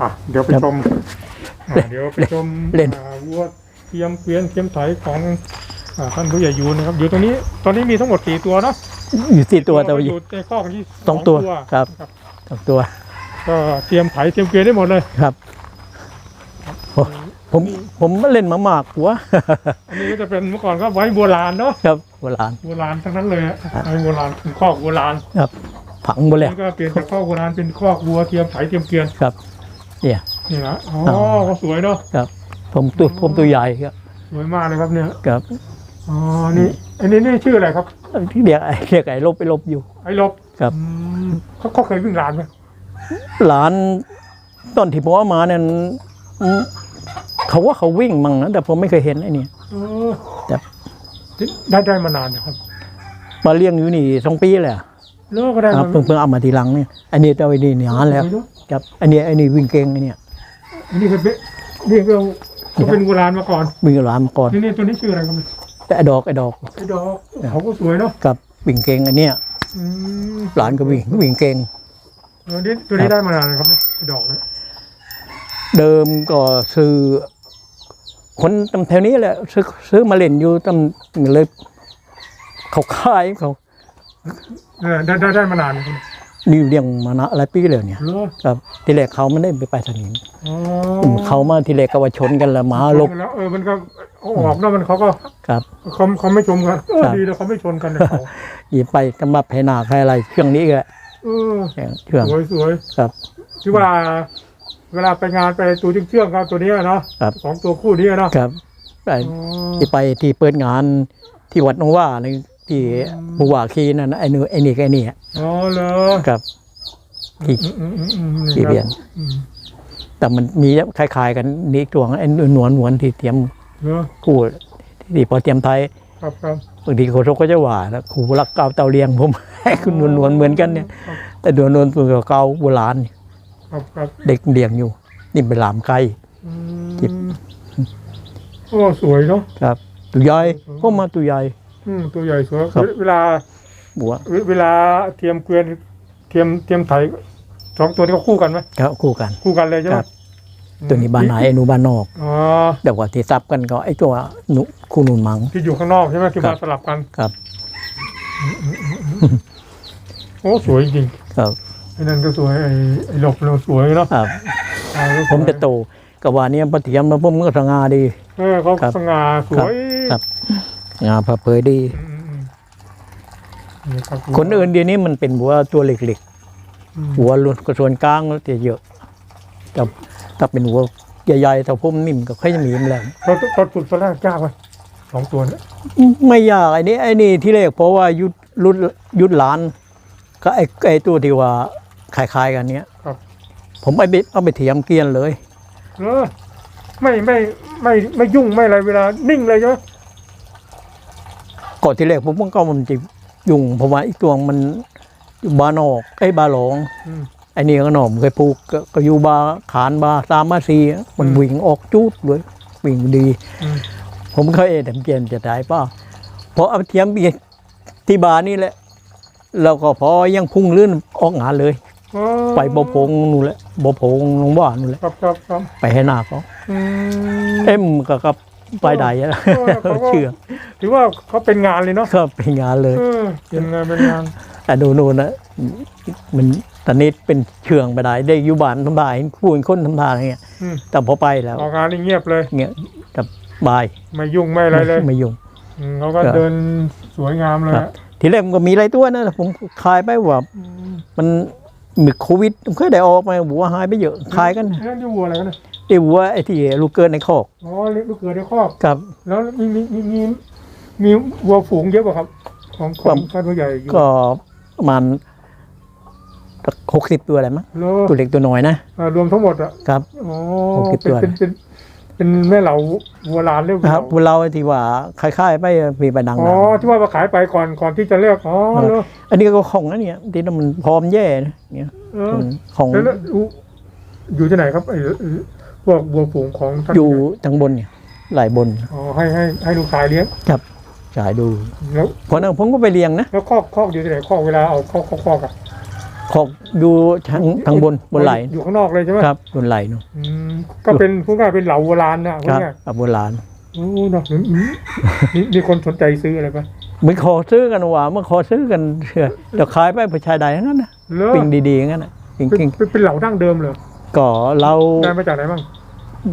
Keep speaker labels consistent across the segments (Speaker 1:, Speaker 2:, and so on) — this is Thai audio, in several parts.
Speaker 1: อะเดี๋ยวไปชมอะเดี๋ยวไปชม
Speaker 2: เล่น
Speaker 1: อ่าวัวเทียมเกวียนเทียมไถของอ่าท่านผู้ใหญ่ยูนนะครับ อยู่ตรงนี้ตอนนี้มีทั้งหมดสี่ตัวเนาะ
Speaker 2: อยู่สี่ตัวแต่ว่าอ
Speaker 1: อยู่ยู่ในคอกที่
Speaker 2: สองตัวครับสองตัว
Speaker 1: ก็เตรียมไถเตรียมเกวียนได้หมดเลย
Speaker 2: ครับผมผมผมเล่นมามากหัว
Speaker 1: อันนี้ก็จะเป็นเมื่อก่อนก็ไว้โบราณเนาะ
Speaker 2: ครับโบราณ
Speaker 1: โบราณทั้งนั้นเลยอะไว้โบราณเป็นคอกโบราณ
Speaker 2: ครับ ผังหมดแล้ว
Speaker 1: นี่ก็เปลี่ยนจากคอกโบราณเป็นคอกวัวเตรียมไถเตรียมเกวียน
Speaker 2: ครับ เนี่ย
Speaker 1: นี่นะอ๋อ
Speaker 2: อ๋อ
Speaker 1: ก็สวยเนาะ
Speaker 2: ครับผมตัวผมตัวใหญ่ครับ
Speaker 1: สวยมากเลยครับเนี่ย
Speaker 2: ครับ
Speaker 1: อ๋อนี่อันนี้นี่ชื่ออะไรครับ
Speaker 2: ที่เรียกไอ้เรียกไอ้ลบไปลบอยู่
Speaker 1: ไอ้ลบ
Speaker 2: ครับ
Speaker 1: อืมเขาเขาเคยวิ่งลานไหม
Speaker 2: หลานตอนที่ผมเอามาเนี่ยอืมเขาว่าเขาวิ่งมั่งนะแต่ผมไม่เคยเห็นไอ้นี่
Speaker 1: เออ
Speaker 2: ครับ
Speaker 1: ได้ได้มานานนะครับ
Speaker 2: มาเลี้ยงอยู่นี่สองปีแล้ว
Speaker 1: เลิกก็ได้
Speaker 2: ครับ
Speaker 1: มา
Speaker 2: เพิ่งเพิ่งเอามาทีหลังเนี่ยอันนี้ตัวไอ้นี่นานแล้วครับอันนี้ไอ้นี่วิ่งเก่งไอ้เนี่ย
Speaker 1: อันนี้เป็นนี่ก็ก็เป็นโบราณมาก่อน
Speaker 2: วิ่งกับหลานมาก่อน
Speaker 1: นี่นี่ตัวนี้ชื่ออะไรครับ
Speaker 2: แต่ไอ้ดอกไอ้ดอก
Speaker 1: ไอ้ดอกเขาก็สวยเนาะ
Speaker 2: กับวิ่งเก่งอันเนี้ย
Speaker 1: อืม
Speaker 2: หลานก็วิ่งวิ่งเก่ง
Speaker 1: ตัวนี้ตัวนี้ได้มานานเลยครับเนี่ยไอ้ดอกเนี่ย
Speaker 2: เดิมก็ซื้อคนตำแถวนี้แหละซื้อซื้อมาเล่นอยู่ตำเลยเขาขายเขา
Speaker 1: เออ ได้ได้ได้มานานเลยครับ
Speaker 2: นี่เลี้ยงมานะหลายปีแล้วเนี่ย
Speaker 1: เลิก
Speaker 2: ครับทีแรกเขาไม่ได้ไปไปสนิม
Speaker 1: อ๋อ
Speaker 2: เขามาทีแรกก็ว่าชนกันแล้วหมาลบ
Speaker 1: แล้วเออมันก็เอาออกแล้วมันเขาก็
Speaker 2: ครับ
Speaker 1: เขาเขาไม่ชมกันเออ
Speaker 2: ครับ
Speaker 1: ดีแล้วเขาไม่ชนกันเลยเขา
Speaker 2: หยิบไปกำลับให้หนาให้อะไรเครื่องนี้ก็
Speaker 1: เออ
Speaker 2: เครื่อง
Speaker 1: สวยสวย
Speaker 2: ครับ
Speaker 1: ที่ว่า เวลาไปงานไปตัวเชื่องๆก็ตัวเนี้ยเนาะ
Speaker 2: ครับ
Speaker 1: สองตัวคู่นี้เนาะ
Speaker 2: ครับไป
Speaker 1: อ๋อ
Speaker 2: ที่ไปที่เปิดงานที่วัดนงว่าใน ที่ผู้ว่าคีนั่นนะไอ้นี่ไอ้นี่กับไอ้นี่
Speaker 1: อ๋อเหรอ
Speaker 2: ครับที่
Speaker 1: อืมอืมอืมอืม
Speaker 2: ที่เรียน
Speaker 1: อืม
Speaker 2: แต่มันมีคล้ายๆกันนี่ตัวไอ้หนวลหนวลที่เตรียม
Speaker 1: เหรอ
Speaker 2: คู่ที่พอเตรียมไทย
Speaker 1: ครับครับ
Speaker 2: บางทีโคชกก็จะว่านะครูรักเก่าเตาเลียงผม ให้คุณนวลนวลๆเหมือนกันเนี่ยแต่นวลนวลตัวเก่าโบราณ
Speaker 1: ครับครับ
Speaker 2: เด็กเลี้ยงอยู่ นี่เป็นหลามไก่
Speaker 1: อืม
Speaker 2: จิบ
Speaker 1: โอ้สวยเนาะ
Speaker 2: ครับตัวใหญ่พวกมาตัวใหญ่
Speaker 1: อืมตัวใหญ่สวย
Speaker 2: ครับ
Speaker 1: เวลา
Speaker 2: บัว
Speaker 1: เวเวลาเทียมเกวียนเทียมเทียมไถสองตัวนี้ก็คู่กันไหม
Speaker 2: ครับคู่กัน
Speaker 1: คู่กันเลยใช่ไหม
Speaker 2: ครับตัวนี้บ้านไหนไอ้หนูบ้านนอก
Speaker 1: อ๋อ
Speaker 2: เดี๋ยวว่าที่ซับกันก็ไอ้ตัวหนูคู่นุนมัง
Speaker 1: ที่อยู่ข้างนอกใช่ไหมที่
Speaker 2: ครั
Speaker 1: มา
Speaker 2: บ
Speaker 1: สลับกัน
Speaker 2: ครับ
Speaker 1: โอ้สวยจริง
Speaker 2: ครับ
Speaker 1: ไอ้นั่นก็สวยไอ้ไอ้หลบเราสวยเนาะ
Speaker 2: ครับ
Speaker 1: อ่าก็สวย
Speaker 2: ผมจะโตกับว่าเนี่ยปฏิยมแล้วผมก็สง่าดี
Speaker 1: เออเขา
Speaker 2: ครับ
Speaker 1: สง่าสวย
Speaker 2: ครับงาผ่าเผยดี
Speaker 1: อืมอืมอืมนี่รับ
Speaker 2: คนอื่นเดี๋ยวนี้มันเป็นบัวตัวเล็ก
Speaker 1: อืม
Speaker 2: ๆหัวลุนกระส่วนกลางแล้วจะเยอะแต่ถ้าเป็นหัวใหญ่ๆแต่ผมนิ่มก็ค่อยจะมีมันแหลม
Speaker 1: ตอนตอนฝึกตอนแรกยากไหมสองตัวเนี้ย
Speaker 2: ไม่ยากไอ้นี่ไอ้นี่ที่แรกเพราะว่ายุดรุดยุดหลาน ก็ไอ้ไอ้ตัวที่ว่าคล้ายๆกันเนี้ย
Speaker 1: ครับ
Speaker 2: ผมไปเอาไปเถียมเกลียนเลย
Speaker 1: เออไม่ไม่ไม่ไม่ยุ่งไม่อะไรเวลานิ่งเลยใช่ไหม
Speaker 2: ก่อนที่แรกผมก็มันจะยุ่งเพราะว่าอีกตัวมันอยู่บานอกไอ้บาหลอง
Speaker 1: อืม
Speaker 2: ไอ้นี่ก็หน่อมเคยปลูกก็ก็อยู่บาขานบาสามบาสี่มัน
Speaker 1: อืม
Speaker 2: วิ่งออกจูดเลยวิ่งดี
Speaker 1: อืม
Speaker 2: ผมเคยเอ็ดเกียนจะได้เปล่าพอเอาเทียมไปที่บานี่แหละแล้วก็พอยังพุ่งลื่นออกงานเลย
Speaker 1: อ๋อ
Speaker 2: ไปบ่พงนู่นแหละบ่พงลงบ้านนู่นแหละ
Speaker 1: ครับครับครับ
Speaker 2: ไปให้หน้าเขา
Speaker 1: อืม
Speaker 2: เอ็มก็ กับไปได้อะ
Speaker 1: เออเขาก็
Speaker 2: เชื่อ
Speaker 1: ถือว่าเขาเป็นงานเลยเนาะ
Speaker 2: ก็ไปงานเลย
Speaker 1: เออเป็นงานเป็นงาน
Speaker 2: แต่ดูนู่นนะมันตอนนี้เป็นเชื่องไปได้ได้อยู่บ้านทำบายผู้เป็นคนทำทานอะไรเงี้ย
Speaker 1: อืม
Speaker 2: แต่พอไปแล้ว
Speaker 1: ออกงานนี่เงียบเลย
Speaker 2: เงี้ยกับบาย
Speaker 1: ไม่ยุ่งไม่อะไรเลย
Speaker 2: ไม่ยุ่ง
Speaker 1: อืมเขาก็
Speaker 2: ครับ
Speaker 1: เดินสวยงามเลย
Speaker 2: ครับ
Speaker 1: อะ
Speaker 2: ทีแรกมันก็มีอะไรตัวนะผมคลายไปว่า
Speaker 1: อืม
Speaker 2: มันมีโควิดมันเคยได้ออกมาหัวหายไปเยอะคลายกัน
Speaker 1: เอ๊ะนี่วัวอะไรกันเนี่ย
Speaker 2: ไอ้หัวไอ้ที่ลูกเกินในคอก
Speaker 1: อ๋อเลี้ยงลูกเกิดในครอบ
Speaker 2: ครับ
Speaker 1: แล้วมีมีมีมีมีวัวฝูงเยอะป่ะครับ ของข
Speaker 2: ครั
Speaker 1: อง
Speaker 2: บ
Speaker 1: ท่านผู้ใหญ่อยู่
Speaker 2: ก็ประมาณหกสิบตัวอะไรมั้ง
Speaker 1: โล
Speaker 2: ตัวเล็กตัวน้อยนะ
Speaker 1: อ่ารวมทั้งหมดอะ
Speaker 2: ครับ
Speaker 1: อ๋อ
Speaker 2: หกสิบ
Speaker 1: เป็น
Speaker 2: ตัว
Speaker 1: เป็นเป็นเป็นแม่เหล่าวัวลานเรียก
Speaker 2: ครับเราที่ว่าคล้ายๆไปมีไปดัง
Speaker 1: อ๋อที่ว่ามาขายไปก่อนก่อนที่จะเลิกอ๋อเหรอ
Speaker 2: ๆอันนี้ก็ของนะเนี่ยที่มันพร้อมแย่นะเนี่ย
Speaker 1: เออ
Speaker 2: ของ
Speaker 1: แล้วแล้วอยู่อยู่ที่ไหนครับไอ้ไอ้พ วกวัวฝูงของท่าน
Speaker 2: อยู่ทางบนเนี่ยหลายบน
Speaker 1: อ๋อให้ให้ให้ลูกชายเลี้ยง
Speaker 2: ฉายดู
Speaker 1: แล้ว
Speaker 2: เพราะนั้นผมก็ไปเลี้ยงนะ
Speaker 1: แล้วคอกคอกอยู่ที่ไหนคอกเวลาเอาคอกคอกคอกอะ
Speaker 2: ขอกดูทางทางบนบนไหล
Speaker 1: อยู่ข้างนอกเลยใช่ไหม
Speaker 2: ครับบนไหลเนาะ
Speaker 1: อืมก็เป็นพูดง่ายๆเป็นเหล่าโบราณนะพู
Speaker 2: ค
Speaker 1: ด
Speaker 2: รับ
Speaker 1: ง่าย
Speaker 2: กับโบราณ
Speaker 1: โอ้เนาะอืมมีมีคนสนใจซื้ออะไรปะ
Speaker 2: มันขอซื้อกันว่ามันขอซื้อกันเชื่อเดี๋ยวขายไปประชาใดทั้งนั้นนะ
Speaker 1: เลอ
Speaker 2: ปิ้งดีๆงั้นนะปิ้ง
Speaker 1: เป็น
Speaker 2: กิ้ง
Speaker 1: เป็นเป็นเหล่าดั้งเดิมเลย
Speaker 2: ก็เรา
Speaker 1: ได้มาจากไหนบ้าง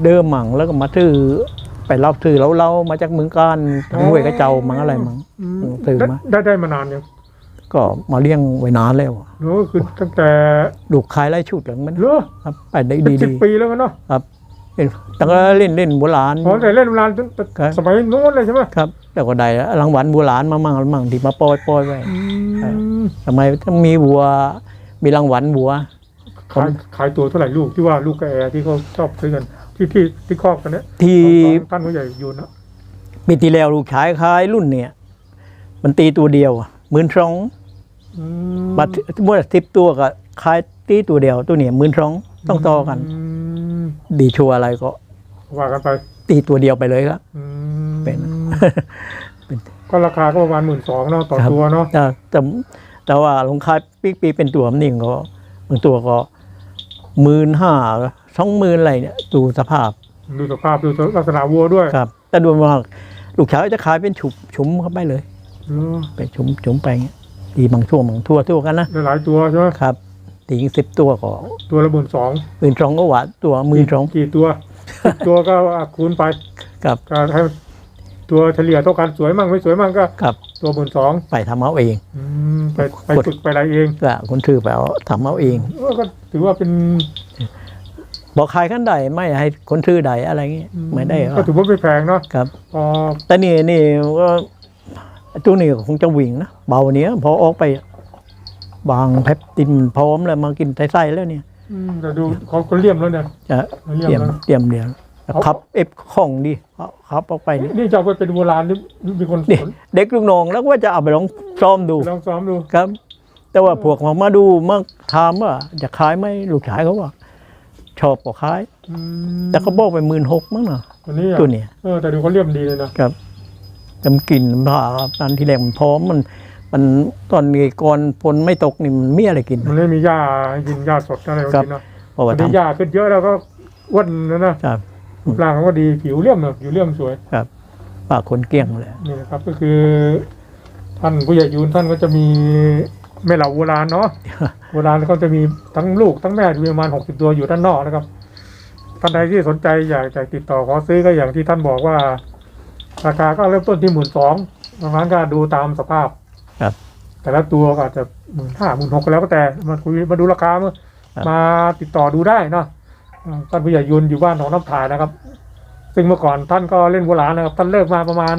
Speaker 2: เดิมมั่งแล้วก็มาซื้อไปรับซื้อแล้วเรามาจากเมืองการทั้งห้วยกระเจ้ามังอะไรมัง
Speaker 1: อืม
Speaker 2: ซื้อ
Speaker 1: ได้
Speaker 2: มา
Speaker 1: ได้ได้มานานยัง
Speaker 2: ก็มาเลี้ยงไว้นานแล้วอะ
Speaker 1: เนอะคือตั้งแต่
Speaker 2: ลูกขายไล่ชุดหลังมัน
Speaker 1: เลอ
Speaker 2: ครับไปได้
Speaker 1: เป็นสิบ
Speaker 2: ดี
Speaker 1: ปีแล้วกันเนาะ
Speaker 2: ๆครับเล่นตั้งแต่เล่นเล่นโบราณ
Speaker 1: อ๋อแต่เล่นโบราณตั้งแต่
Speaker 2: ครับ
Speaker 1: สมัยโน้นเลยใช่ไหม
Speaker 2: ครับแล้วก็ได้รางวัลโบราณมามั่งมั่งที่มาปล่อยปล่อยไว้
Speaker 1: อืม
Speaker 2: ทำไมต้องมีวัว มีรางวัลวัว
Speaker 1: ขายขายตัวเท่าไหร่ลูกที่ว่าลูกกระแอที่เขาชอบซื้อกัน ที่ที่ที่คอกกันเนี้ย
Speaker 2: ที่
Speaker 1: ของท่านผู้ใหญ่ยูนนะ
Speaker 2: ปีที่แล้วลูกชายขายรุ่นเนี่ย มันตีตัวเดียวหมื่นสอง
Speaker 1: อืม
Speaker 2: บัตรเมื่อสิบตัวก็ขายตีตัวเดียว ตัวเนี่ยหมื่นสองต้องต่อกัน
Speaker 1: ม
Speaker 2: ดีชัวร์อะไรก็
Speaker 1: ว่ากันไป
Speaker 2: ตีตัวเดียวไปเลยครับ
Speaker 1: อืม
Speaker 2: เป็น
Speaker 1: ก็ราคาก็ประมาณหมื่นสองเนาะต่อ
Speaker 2: ครับ
Speaker 1: ตัวเนาะ
Speaker 2: แต่แต่แต่ว่าลงขายปีกปีเป็นตัวมันนี่ก็บางตัวก็ หมื่นห้าสองหมื่นอะไรเนี่ยดูสภาพ
Speaker 1: ดูสภาพดูลักษณะวัวด้วย
Speaker 2: ครับ แต่ดูมากลูกชายจะขายเป็นฉุบฉุมเข้าไปเลย
Speaker 1: เออ
Speaker 2: ไปฉุมฉุมไปอย่างเงี้ยตีบางช่วงบางทั่วทั่วกันนะ
Speaker 1: ได้หลายตัวใช่ไหม
Speaker 2: ครับตียิงสิบตัวก็
Speaker 1: ตัวละหมื่นสอง
Speaker 2: หมื่นสองก็หวานตัวหมื่นสอง
Speaker 1: กี่ตัวตัวก็คูณไป
Speaker 2: กับ
Speaker 1: ก็ให้ ตัวเฉลี่ยเท่ากันสวยมั่งไม่สวยมั่งก็
Speaker 2: กับ
Speaker 1: ตัวหมื่นสอง
Speaker 2: ไปทำเอาเอง
Speaker 1: ไปไปฝึกไปอะไรเอง
Speaker 2: ก็คนถือไปเอาทำเอาเอง
Speaker 1: เออก็ถือว่าเป็น
Speaker 2: บอกขายกันได้ไม่ให้คนถือใดอะไรเงี้ยไม่ได้
Speaker 1: ก็ถือว่าไม่แพงเนาะ
Speaker 2: ครับ
Speaker 1: พอ
Speaker 2: แต่นี่นี่ก็ตัวนี้ก็คงจะวิ่งนะเบาเนี้ยพอออกไป บางแพปตินพร้อมแล้วมากินไส้ๆแล้วเนี่ย
Speaker 1: อืมแต่ดูเขาเขาเลี่ยมแล้วเนี่ย
Speaker 2: จะ
Speaker 1: เลี่
Speaker 2: เตรี
Speaker 1: ย
Speaker 2: ย
Speaker 1: ม
Speaker 2: ม
Speaker 1: แล้ว
Speaker 2: เตรียมเดียว ขับเอฟของดีขับออกไปนี่
Speaker 1: นี่จะเอาไปเป็นโบราณหรือหรือมีคน
Speaker 2: นี่
Speaker 1: สน
Speaker 2: เด็กลูกน้องแล้วก็จะเอาไปลองซ้อมดู
Speaker 1: ลองซ้อมดู
Speaker 2: ครับ แต่ว่าพวกมามาดูมาถามว่าจะขายไหมลูกชายเขาว่าชอบก็ขาย
Speaker 1: อืม
Speaker 2: แต่เขาบอกไปหมื่นหกมั้งเนาะ
Speaker 1: ตัวนี้อะ
Speaker 2: ตัวเนี้ย
Speaker 1: เออแต่ดูเขาเลี่ยมดีเลยนะครับ
Speaker 2: จำกลิ่นผ้าตอนที่แรกมันพร้อมมัน มันตอนนี้ก่อนฝนไม่ตกนี่มันมีอะไรกิน
Speaker 1: มันไม่มีหญ้าให้กินหญ้าสดอะไรแบบ
Speaker 2: ครับ
Speaker 1: นี้เนาะ
Speaker 2: เพราะว่า
Speaker 1: ตอนนี้
Speaker 2: ทำ
Speaker 1: หญ้าขึ้นเยอะแล้วก็อ้วนนะนะครับ รูปร่างเขาก็ดีผิวเลี่ยมเนอะผิวเลี่ยมสวย
Speaker 2: ครับปากคนเกลี้ยงเลย
Speaker 1: นี่นะครับ ก็คือ ท่านผู้ใหญ่ยูนท่านก็จะมีแม่เหล่าโบราณเนาะโบราณเขาจะมีทั้งลูกทั้งแม่มีประมาณหกสิบตัวอยู่ด้านนอกนะครับท่านใดที่สนใจอยากจะติดต่อขอซื้อก็อย่างที่ท่านบอกว่า ราคาก็เริ่มต้นที่หมื่นสองบางครั้งก็ดูตามสภาพ
Speaker 2: ครับ
Speaker 1: แต่ละตัวก็อาจจะหมื่นห้าหมื่นหกก็แล้วก็แต่มาคุยมาดูราคามา
Speaker 2: ครับ
Speaker 1: มาติดต่อดูได้เนาะอ่า ท่านผู้ใหญ่ยุนอยู่บ้านของน้ำถ่ายนะครับ ซึ่งเมื่อก่อนท่านก็เล่นโบราณนะครับ ท่านเลิกมาประมาณ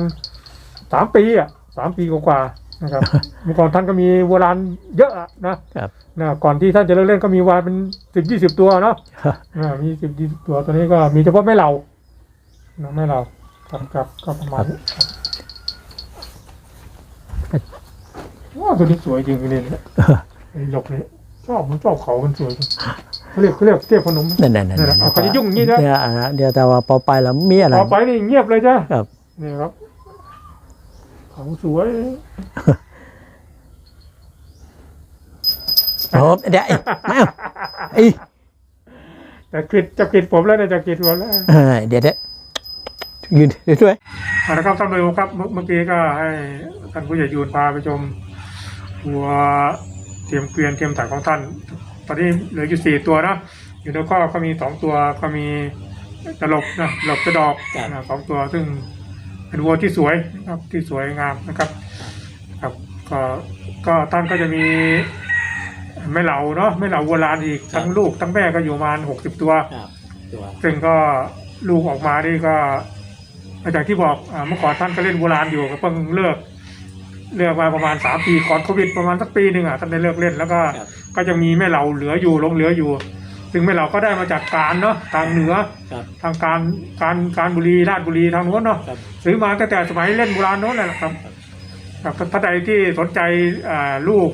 Speaker 1: สามปีอะสามปีกว่าๆนะครับ เมื่อก่อนท่านก็มีโบราณเยอะอะนะครับนะก่อนที่ท่านจะเลิกเล่นก็มีวานเป็นสิบยี่สิบตัวเนาะอ่ามีสิบยี่สิบตัวตัวนี้ก็มีเฉพาะแม่เหล่านะแม่เหล่าครับครับก็ประมาณนี้ว้าวตัวนี้สวยจริงๆเลยเนี่ยไอ้หยกนี่ชอบผมชอบเขามันสวยจริง เขาเรียกเขาเรียกเทียบขนม
Speaker 2: นั่นนั่นนั่น
Speaker 1: นั่นแหละเอาเขาจะยุ่งอย่างนี้นะ
Speaker 2: เนี่ยอะเดี๋ยวแต่ว่าพอไปแล้วมีอะไร
Speaker 1: ต่อไปนี่เงียบเลยจ้ะ
Speaker 2: ครับ
Speaker 1: นี่ครับเขาสวย
Speaker 2: โอ้เดี๋ยวไอ้มาเอาไอ้
Speaker 1: แต่กรีดจะกรีดผมแล้วเนี่ยจะกรีดผมแล้ว
Speaker 2: เออเดี๋ยวเดี๋ยวยืนด้วย
Speaker 1: เอาละครับท่านผู้ชมครับเมื่อเมื่อกี้ก็ให้ท่านผู้ใหญ่ยูนพาไปชมวัวเทียมเกวียนเทียมถ่ายของท่าน ตอนนี้เหลืออยู่สี่ตัวนะอยู่ในข้อก็มีสองตัวก็มีตลบนะตลบกระดอกนะสองตัวซึ่งเป็นวัวที่สวยนะครับที่สวยงามนะครับ ครับก็ก็ท่านก็จะมีแม่เหล่าเนาะแม่เหล่าวัวลานอีกทั้งลูกทั้งแม่ก็อยู่ประมาณหกสิบตัว
Speaker 2: ครับตัว
Speaker 1: ซึ่งก็ลูกออกมานี่ก็อย่างที่บอกอาเมื่อก่อนท่านก็เล่นโบราณอยู่ก็เพิ่งเลิกเลิกมาประมาณสามปีก่อนโควิดประมาณสักปีหนึ่งอะท่านได้เลิกเล่นแล้วก็ ก็ยังมีแม่เหล่าเหลืออยู่หลงเหลืออยู่ ซึ่งแม่เหล่าก็ได้มาจากการเนาะทางเหนือ
Speaker 2: ครับ
Speaker 1: ทางการการการบุรีราชบุรีทางโน้นเนาะ
Speaker 2: ครับ
Speaker 1: ซื้อมาตั้งแต่สมัยเล่นโบราณโน้นแหละครับครับท่านใดที่สนใจอ่าลูก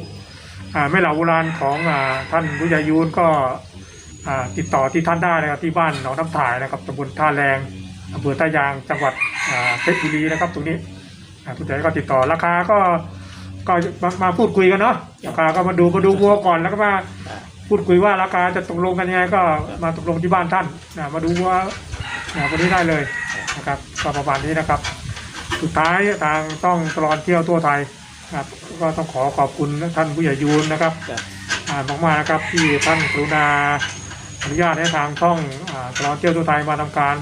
Speaker 1: อ่าแม่เหล่าโบราณของอ่าท่านผู้ใหญ่ยูนก็อ่าติดต่อที่ท่านได้นะครับที่บ้านหนองน้ำถ่ายนะครับตำบลท่าแรงอำเภอท่ายางจังหวัดอ่าเพชรบุรีนะครับตรงนี้ อ่าทุกท่านก็ติดต่อราคาก็ ก็มามาพูดคุยกันเนาะราคาก็มาดูมาดูวัวก่อนแล้วก็มาพูดคุยว่าราคาจะตกลงกันยังไงก็มาตกลงที่บ้านท่านนะมาดูวัวนะวันนี้ได้เลยนะครับก็ประมาณนี้นะครับ สุดท้ายทางต้องตลอดเที่ยวทั่วไทยนะครับก็ต้องขอขอบคุณท่านผู้ใหญ่ยูนนะครับ
Speaker 3: ครับ
Speaker 1: อ่ามากๆนะครับที่ท่านกรุณาอนุญาตให้ทางช่องอ่าตลอดเที่ยวทั่วไทยมาทำการ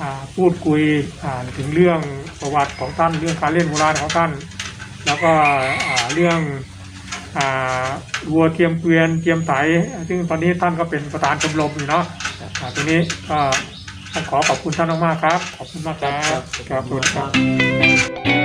Speaker 1: อ่าพูดคุยอ่าถึงเรื่องประวัติของท่านเรื่องการเล่นโบราณของท่าน แล้วก็อ่าเรื่องอ่าวัวเทียมเกวียนเทียมไถซึ่งตอนนี้ท่านก็เป็นประธานชมรมอยู่เนาะอ่าทีนี้ก็ต้องขอขอบคุณท่านมากๆครับ ขอบคุณมากครับ
Speaker 3: ครับ
Speaker 1: ครับสวัสดีครับ